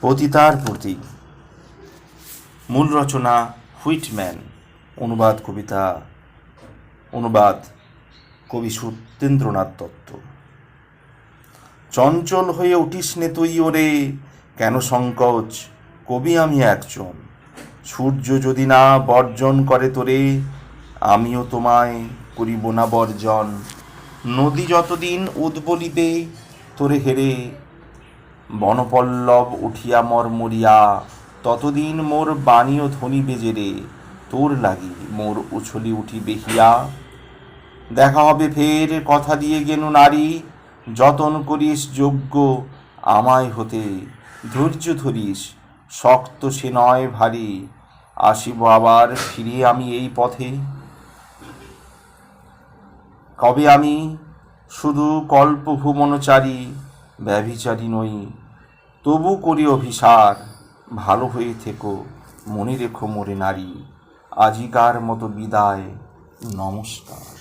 পতিতার প্রতি। মূল রচনা হুইটম্যান। অনুবাদ কবিতা। অনুবাদ কবি সত্যেন্দ্রনাথ দত্ত। চঞ্চল হয়ে উঠিস নে তুই ওরে, কেন সংকোচ? কবি আমি একজন। সূর্য যদি না বর্জন করে তোরে, আমিও তোমায় করিব না বর্জন। নদী যতদিন উদ্বলিবে, তোরে হেরে বনপল্লব উঠিয়া মর মরিয়া ততদিন মোর বাণীও ধ্বনি বেজে রে, তোর লাগি মোর উছলি উঠি বেহিয়া। দেখা হবে ফের, কথা দিয়ে গেনু নারী, যতন করিস যোগ্য, আমায় হতে ধৈর্য ধরিস, শক্ত সে নয় ভারী, আসিব আবার ফিরে আমি এই পথে। কবে আমি শুধু কল্পভুবনচারী ব্যভিচারী নই তবু করি অভিসার ভালো হয়ে থেকো মনে রেখো মোরে নারী আজিকার মতো বিদায় নমস্কার।